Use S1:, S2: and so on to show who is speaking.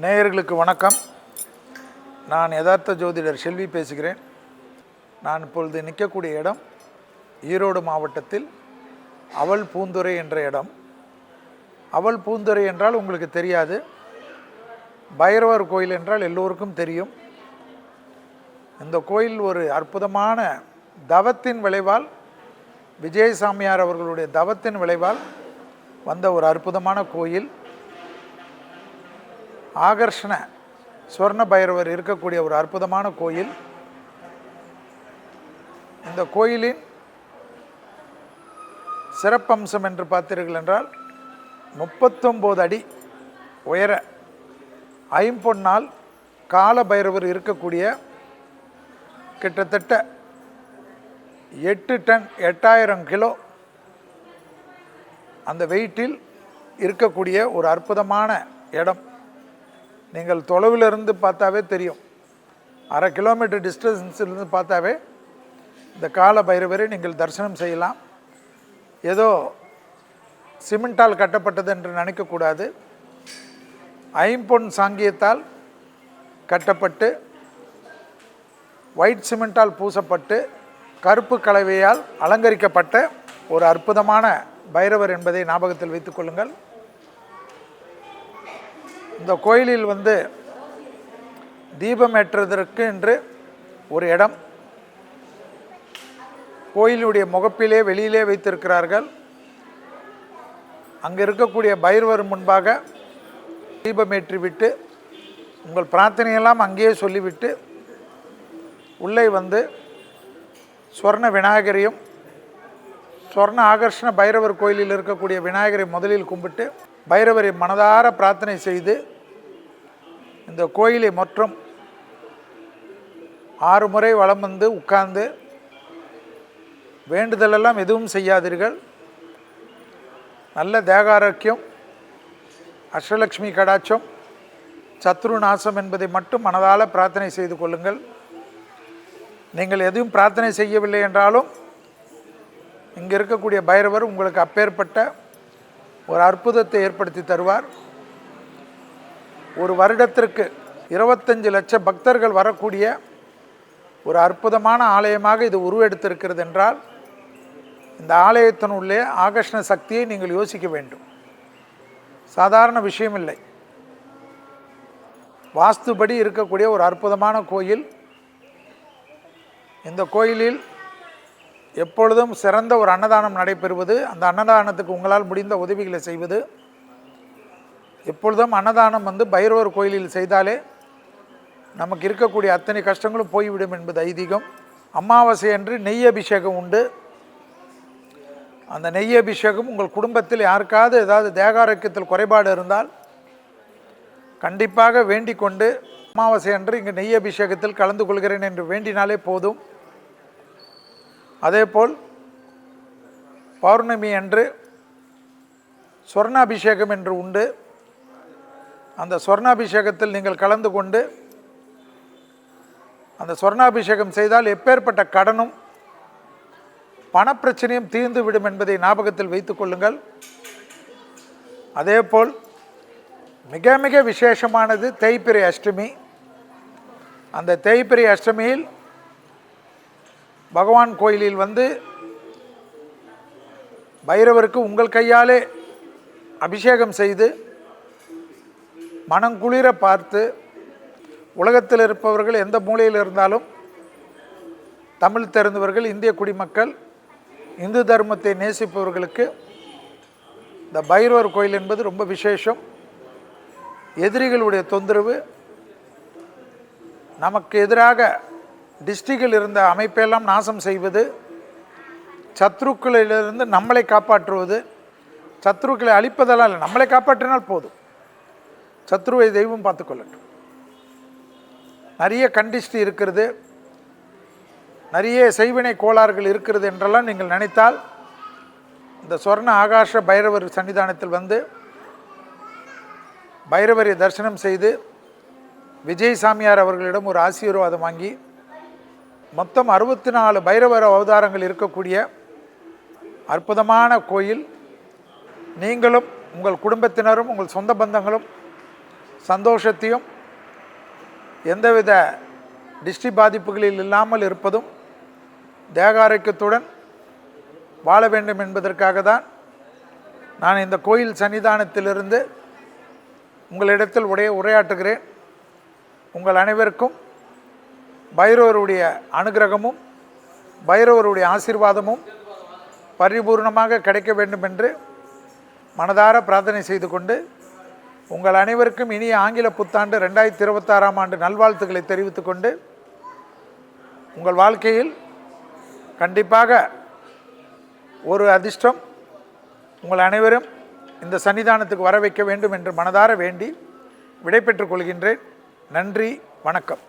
S1: நேயர்களுக்கு வணக்கம். நான் யதார்த்த ஜோதிடர் செல்வி பேசுகிறேன். நான் இப்பொழுது நிற்கக்கூடிய இடம் ஈரோடு மாவட்டத்தில் அவல் பூந்துறை என்ற இடம். அவல் பூந்துறை என்றால் உங்களுக்கு தெரியாது. பைரவர் கோயில் என்றால் எல்லோருக்கும் தெரியும். இந்த கோயில் ஒரு அற்புதமான தவத்தின் விளைவால் விஜயசாமியார் அவர்களுடைய தவத்தின் விளைவால் வந்த ஒரு அற்புதமான கோயில். ஆகர்ஷண சுவர்ண பைரவர் இருக்கக்கூடிய ஒரு அற்புதமான கோயில். இந்த கோயிலின் சிறப்பம்சம் என்று பார்த்தீர்கள் என்றால் முப்பத்தொம்போது அடி உயர ஐம்பொன்னால் கால பைரவர் இருக்கக்கூடிய கிட்டத்தட்ட எட்டு டன் எட்டாயிரம் கிலோ அந்த வெயிட்டில் இருக்கக்கூடிய ஒரு அற்புதமான இடம். நீங்கள் தொலைவிலிருந்து பார்த்தாவே தெரியும். அரை கிலோமீட்டர் டிஸ்டன்ஸிலிருந்து பார்த்தாவே இந்த கால பைரவரை நீங்கள் தரிசனம் செய்யலாம். ஏதோ சிமெண்டால் கட்டப்பட்டது என்று நினைக்கக்கூடாது. ஐம்பொன் சாங்கியத்தால் கட்டப்பட்டு ஒயிட் சிமெண்டால் பூசப்பட்டு கருப்பு கலவையால் அலங்கரிக்கப்பட்ட ஒரு அற்புதமான பைரவர் என்பதை ஞாபகத்தில் வைத்துக் கொள்ளுங்கள். இந்த கோயிலில் வந்து தீபம் ஏற்றுவதற்கு என்று ஒரு இடம் கோயிலுடைய முகப்பிலே வெளியிலே வைத்திருக்கிறார்கள். அங்கே இருக்கக்கூடிய பைரவர் முன்பாக தீபமேற்றிவிட்டு உங்கள் பிரார்த்தனையெல்லாம் அங்கேயே சொல்லிவிட்டு உள்ளே வந்து ஸ்வர்ண விநாயகரையும் ஸ்வர்ண ஆகர்ஷண பைரவர் கோயிலில் இருக்கக்கூடிய விநாயகரை முதலில் கும்பிட்டு பைரவரை மனதார பிரார்த்தனை செய்து இந்த கோயிலை மற்றும் ஆறு முறை வளம் வந்து உட்கார்ந்து வேண்டுதலெல்லாம் எதுவும் செய்யாதீர்கள். நல்ல தேகாரோக்கியம் அஷ்டலக்ஷ்மி கடாட்சம் சத்ரு நாசம் என்பதை மட்டும் மனதால் பிரார்த்தனை செய்து கொள்ளுங்கள். நீங்கள் எதுவும் பிரார்த்தனை செய்யவில்லை என்றாலும் இங்கே இருக்கக்கூடிய பைரவர் உங்களுக்கு அப்பேற்பட்ட ஒரு அற்புதத்தை ஏற்படுத்தி தருவார். ஒரு வருடத்திற்கு இருபத்தஞ்சு லட்சம் பக்தர்கள் வரக்கூடிய ஒரு அற்புதமான ஆலயமாக இது உருவெடுத்திருக்கிறது என்றால் இந்த ஆலயத்தினுள்ளே ஆகர்ஷண சக்தியை நீங்கள் யோசிக்க வேண்டும். சாதாரண விஷயம் இல்லை வாஸ்துபடி இருக்கக்கூடிய ஒரு அற்புதமான கோயில். இந்த கோயிலில் எப்பொழுதும் சிறந்த ஒரு அன்னதானம் நடைபெறுவது அந்த அன்னதானத்துக்கு உங்களால் முடிந்த உதவிகளை செய்வது. எப்பொழுதும் அன்னதானம் வந்து பைரவர் கோயிலில் செய்தாலே நமக்கு இருக்கக்கூடிய அத்தனை கஷ்டங்களும் போய்விடும் என்பது ஐதீகம். அமாவாசை அன்று நெய் அபிஷேகம் உண்டு. அந்த நெய் அபிஷேகம் உங்கள் குடும்பத்தில் யாருக்காவது ஏதாவது தேகாரோக்கியத்தில் குறைபாடு இருந்தால் கண்டிப்பாக வேண்டிக் கொண்டு அமாவாசை அன்று இங்கு நெய் அபிஷேகத்தில் கலந்து கொள்கிறேன் என்று வேண்டினாலே போதும். அதேபோல் பௌர்ணமி அன்று சொர்ணாபிஷேகம் என்று உண்டு. அந்த சொர்ணாபிஷேகத்தில் நீங்கள் கலந்து கொண்டு அந்த சொர்ணாபிஷேகம் செய்தால் எப்பேற்பட்ட கடனும் பணப்பிரச்சனையும் தீர்ந்து விடும் என்பதை ஞாபகத்தில் வைத்து கொள்ளுங்கள். அதேபோல் மிக மிக விசேஷமானது தேய்பிரை அஷ்டமி. அந்த தேய்பிரை அஷ்டமியில் பகவான் கோயிலில் வந்து பைரவருக்கு உங்கள் கையாலே அபிஷேகம் செய்து மனங்குளிர பார்த்து உலகத்தில் இருப்பவர்கள் எந்த மூலையில் இருந்தாலும் தமிழ் தெரிந்தவர்கள் இந்திய குடிமக்கள் இந்து தர்மத்தை நேசிப்பவர்களுக்கு இந்த பைரவர் கோயில் என்பது ரொம்ப விசேஷம். எதிரிகளுடைய தொந்தரவு நமக்கு எதிராக டிஸ்ட்ரிக்டில் இருந்த அமைப்பெல்லாம் நாசம் செய்வது சத்ருக்களிலிருந்து நம்மளை காப்பாற்றுவது சத்ருக்களை அழிப்பதெல்லாம் இல்லை. நம்மளை காப்பாற்றினால் போதும். சத்ருவை தெய்வம் பார்த்துக்கொள்ளட்டும் நிறைய கண்டிஷ்டி இருக்கிறது. நிறைய செய்வினை கோளாறுகள் இருக்கிறது என்றெல்லாம் நீங்கள் நினைத்தால் இந்த சொர்ண ஆகாஷ பைரவர் சன்னிதானத்தில் வந்து பைரவரை தரிசனம் செய்து விஜய் சாமியார் அவர்களிடம் ஒரு ஆசீர்வாதம் வாங்கி மொத்தம் அறுபத்தி நாலு பைரவர் அவதாரங்கள் இருக்கக்கூடிய அற்புதமான கோயில். நீங்களும் உங்கள் குடும்பத்தினரும் உங்கள் சொந்த பந்தங்களும் சந்தோஷத்தையும் எந்தவித டிஸ்டி பாதிப்புகளில் இல்லாமல் இருப்பதும் தேகாரோக்கியத்துடன் வாழ வேண்டும் என்பதற்காக தான் நான் இந்த கோயில் சன்னிதானத்திலிருந்து உங்களிடத்தில் உடைய உரையாற்றுகிறேன். உங்கள் அனைவருக்கும் பைரவருடைய அனுகிரகமும் பைரவருடைய ஆசீர்வாதமும் பரிபூர்ணமாக கிடைக்க வேண்டும் என்று மனதார பிரார்த்தனை செய்து கொண்டு உங்கள் அனைவருக்கும் இனிய ஆங்கில புத்தாண்டு ரெண்டாயிரத்தி இருபத்தாறாம் ஆண்டு நல்வாழ்த்துக்களை தெரிவித்துக் கொண்டு உங்கள் வாழ்க்கையில் கண்டிப்பாக ஒரு அதிர்ஷ்டம் உங்கள் அனைவரும் இந்த சன்னிதானத்துக்கு வர வைக்க வேண்டும் என்று மனதார வேண்டி விடைபெற்றுக் கொள்கின்றேன். நன்றி வணக்கம்.